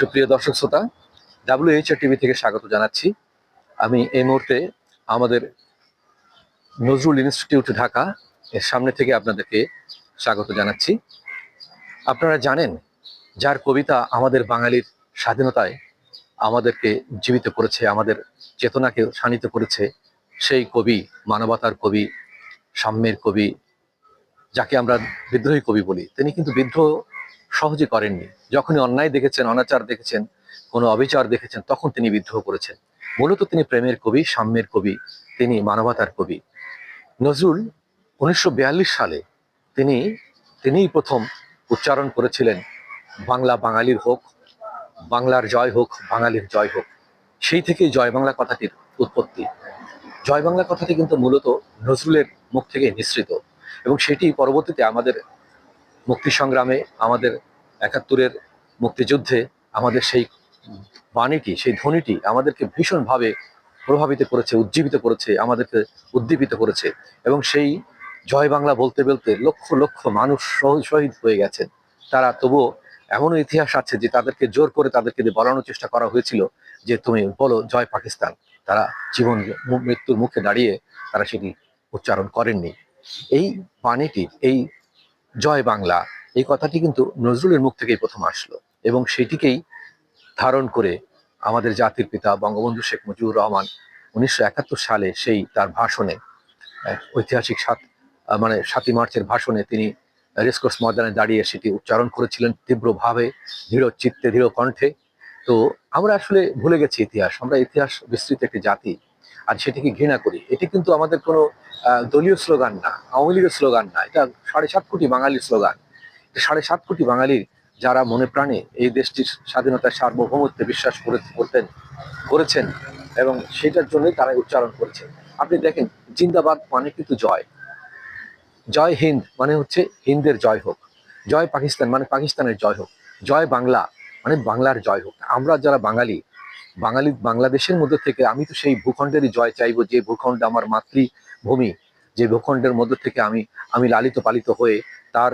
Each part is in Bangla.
সুপ্রিয় দর্শক শ্রোতা ডাব্লিউএইচআর টিভি থেকে স্বাগত জানাচ্ছি। আমি এই মুহূর্তে আমাদের নজরুল ইনস্টিটিউট ঢাকা এর সামনে থেকে আপনাদেরকে স্বাগত জানাচ্ছি। আপনারা জানেন, যার কবিতা আমাদের বাঙালির স্বাধীনতায় আমাদেরকে জীবিত করেছে, আমাদের চেতনাকে শানিত করেছে, সেই কবি, মানবতার কবি, সাম্যের কবি, যাকে আমরা বিদ্রোহী কবি বলি। তিনি কিন্তু বিদ্রোহ সহজে করেননি। যখনই অন্যায় দেখেছেন, অনাচার দেখেছেন, কোনো অবিচার দেখেছেন, তখন তিনি বিদ্রোহ করেছেন। মূলত তিনি প্রেমের কবি, সাম্যের কবি, তিনি মানবতার কবি। নজরুল উনিশশো সালে তিনি, তিনিই প্রথম উচ্চারণ করেছিলেন, বাংলা বাঙালির হোক, বাংলার জয় হোক, বাঙালির জয় হোক। সেই থেকেই জয় বাংলা কথাটির উৎপত্তি। জয় বাংলা কথাটি কিন্তু মূলত নজরুলের মুখ থেকে নিঃসৃত এবং সেটি পরবর্তীতে আমাদের মুক্তি সংগ্রামে আমাদের একাত্তরের মুক্তিযুদ্ধে আমাদের সেই বাণীটি, সেই ধ্বনিটি আমাদেরকে ভীষণভাবে প্রভাবিত করেছে, উজ্জীবিত করেছে, আমাদেরকে উদ্দীপিত করেছে এবং সেই জয় বাংলা বলতে বলতে লক্ষ লক্ষ মানুষ শহ- শহীদ হয়ে গেছেন। তারা তবুও এমনও ইতিহাস আছে যে তাদেরকে জোর করে তাদেরকে বলানোর চেষ্টা করা হয়েছিল যে তুমি বলো জয় পাকিস্তান, তারা জীবন মৃত্যুর মুখে দাঁড়িয়ে তারা সেটি উচ্চারণ করেননি। এই বাণীটির, এই জয় বাংলা, এই কথাটি কিন্তু নজরুলের মুখ থেকেই প্রথম আসলো এবং সেটিকেই ধারণ করে আমাদের জাতির পিতা বঙ্গবন্ধু শেখ মুজিবুর রহমান উনিশশো একাত্তর সালে সেই তার ভাষণে ঐতিহাসিক সাত মানে সাতই মার্চের ভাষণে তিনি রেসকোর্স ময়দানে দাঁড়িয়ে সেটি উচ্চারণ করেছিলেন তীব্রভাবে, দৃঢ় চিত্তে, দৃঢ় কণ্ঠে। তো আমরা আসলে ভুলে গেছি ইতিহাস, আমরা ইতিহাস বিস্তৃত একটি জাতি। আর সেটিকে ঘৃণা করি। এটি কিন্তু আমাদের কোনো দলীয় স্লোগান না, আওয়ামী লীগের স্লোগান না। এটা সাড়ে সাত কোটি বাঙালির স্লোগান। এটা সাড়ে সাত কোটি বাঙালির যারা মনে প্রাণে এই দেশটির স্বাধীনতার সার্বভৌমত্বে বিশ্বাস করে, করতেন, করেছেন এবং সেটার জন্যই তারা উচ্চারণ করেছেন আপনি দেখেন, জিন্দাবাদ মানে কিন্তু জয়। জয় হিন্দ মানে হচ্ছে হিন্দের জয় হোক। জয় পাকিস্তান মানে পাকিস্তানের জয় হোক। জয় বাংলা মানে বাংলার জয় হোক। আমরা যারা বাঙালি বাঙালি, বাংলাদেশের মধ্যে থেকে আমি তো সেই ভূখণ্ডেরই জয় চাইব, যে ভূখণ্ড আমার মাতৃভূমি, যে ভূখণ্ডের মধ্যে থেকে আমি আমি লালিত পালিত হয়ে তার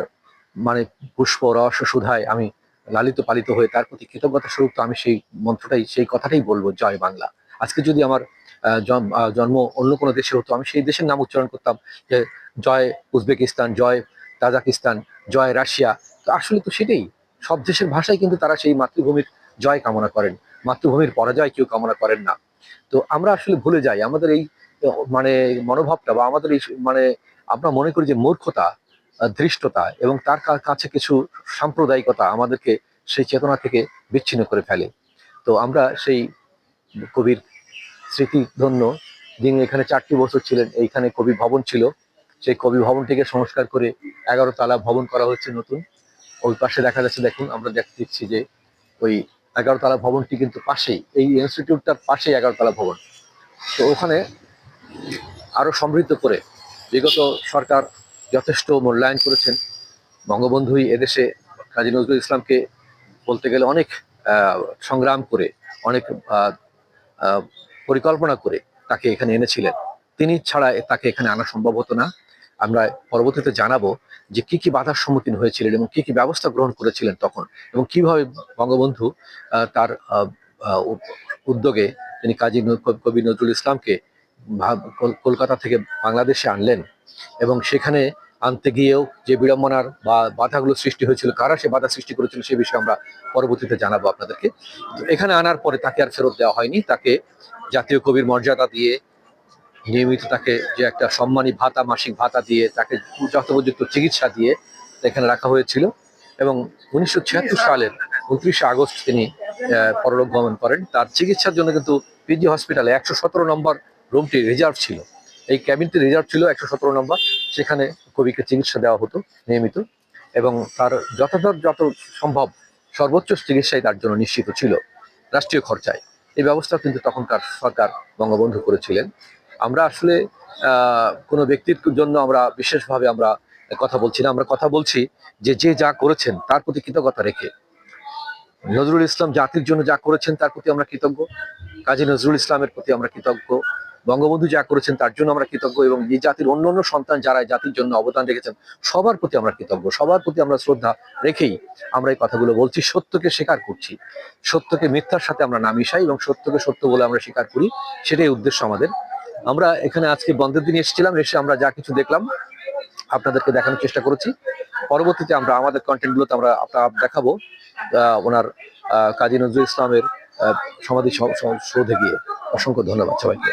মানে পুষ্প রস সুধায় আমি লালিত পালিত হয়ে তার প্রতি কৃতজ্ঞতা স্বরূপ তো আমি সেই মন্ত্রটাই, সেই কথাটাই বলব, জয় বাংলা। আজকে যদি আমার জন্ম অন্য কোনো দেশে হতো, আমি সেই দেশের নাম উচ্চারণ করতাম যে জয় উজবেকিস্তান, জয় তাজাকিস্তান, জয় রাশিয়া। তো আসলে তো সেটাই, সব দেশের ভাষায় কিন্তু তারা সেই মাতৃভূমির জয় কামনা করেন। মাতৃভূমির পরাজয় কেউ কামনা করেন না। তো আমরা আসলে ভুলে যাই। আমাদের এই মানে মনোভাবটা বা আমাদের এই মানে আমরা মনে করি যে মূর্খতা ধৃষ্টতা এবং তার কাছে কিছু সাম্প্রদায়িকতা আমাদেরকে সেই চেতনা থেকে বিচ্ছিন্ন করে ফেলে। তো আমরা সেই কবির স্মৃতিধন্য যিনি এখানে চারটি বছর ছিলেন, এইখানে কবি ভবন ছিল। সেই কবি ভবনটিকে সংস্কার করে এগারো তালা ভবন করা হচ্ছে নতুন। ওই পাশে দেখা যাচ্ছে, দেখুন, আমরা দেখতে যে ওই এগারো তালা ভবনটি কিন্তু পাশেই, এই ইনস্টিটিউটটার পাশেই এগারোতলা ভবন। তো ওখানে আরও সমৃদ্ধ করে বিগত সরকার যথেষ্ট মূল্যায়ন করেছেন। বঙ্গবন্ধুই এদেশে কাজী নজরুল ইসলামকে বলতে গেলে অনেক সংগ্রাম করে, অনেক পরিকল্পনা করে তাকে এখানে এনেছিলেন। তিনি ছাড়া তাকে এখানে আনা সম্ভব হতো না। আমরা পরবর্তীতে জানাব যে কি কি বাধার সম্মুখীন হয়েছিলেন এবং কি কি ব্যবস্থা গ্রহণ করেছিলেন তখন এবং কীভাবে বঙ্গবন্ধু তার উদ্যোগে তিনি কাজী কবি- নজরুল ইসলামকে কলকাতা থেকে বাংলাদেশে আনলেন এবং সেখানে আনতে গিয়েও যে বিড়ম্বনার বা বাধাগুলো সৃষ্টি হয়েছিল, কারা সে বাধা সৃষ্টি করেছিল সে বিষয়ে আমরা পরবর্তীতে জানাব আপনাদেরকে। এখানে আনার পরে তাকে আর ফেরত দেওয়া হয়নি। তাকে জাতীয় কবির মর্যাদা দিয়ে নিয়মিত তাকে যে একটা সম্মানী ভাতা, মাসিক ভাতা দিয়ে তাকে যথোপযুক্ত চিকিৎসা দিয়ে এখানে রাখা হয়েছিল এবং উনিশশো ছিয়াত্তর সালের উনত্রিশে আগস্ট তিনি পরলোক গমন করেন। তার চিকিৎসার জন্য কিন্তু পিজি হসপিটালে একশো সতেরো নম্বর রুমটি রিজার্ভ ছিল। এই ক্যাবিনটি রিজার্ভ ছিল একশো সতেরো নম্বর, সেখানে কবিকে চিকিৎসা দেওয়া হতো নিয়মিত এবং তার যথাযথ, যত সম্ভব সর্বোচ্চ চিকিৎসাই তার জন্য নিশ্চিত ছিল রাষ্ট্রীয় খরচায়। এই ব্যবস্থা কিন্তু তখনকার সরকার বঙ্গবন্ধু করেছিলেন। আমরা আসলে কোনো ব্যক্তির জন্য আমরা বিশেষভাবে আমরা কথা বলছি না। আমরা কথা বলছি যে যে যা করেছেন তার প্রতি কৃতজ্ঞতা রেখে। নজরুল ইসলাম জাতির জন্য যা করেছেন তার প্রতি আমরা কৃতজ্ঞ। কাজী নজরুল ইসলামের প্রতি আমরা কৃতজ্ঞ। বঙ্গবন্ধু যা করেছেন তার জন্য আমরা কৃতজ্ঞ এবং এই জাতির অন্য অন্য সন্তান যারা জাতির জন্য অবদান রেখেছেন, সবার প্রতি আমরা কৃতজ্ঞ। সবার প্রতি আমরা শ্রদ্ধা রেখেই আমরা এই কথাগুলো বলছি। সত্যকে স্বীকার করছি। সত্যকে মিথ্যার সাথে আমরা না মিশাই এবং সত্যকে সত্য বলে আমরা স্বীকার করি। সেটাই উদ্দেশ্য আমাদের। আমরা এখানে আজকে বন্ধের দিন এসেছিলাম এসে আমরা যা কিছু দেখলাম আপনাদেরকে দেখানোর চেষ্টা করেছি পরবর্তীতে আমরা আমাদের কন্টেন্টগুলোতে আমরা আপনার দেখাবো ওনার কাজী নজরুল ইসলামের সমাধি সৌধে গিয়ে অসংখ্য ধন্যবাদ সবাইকে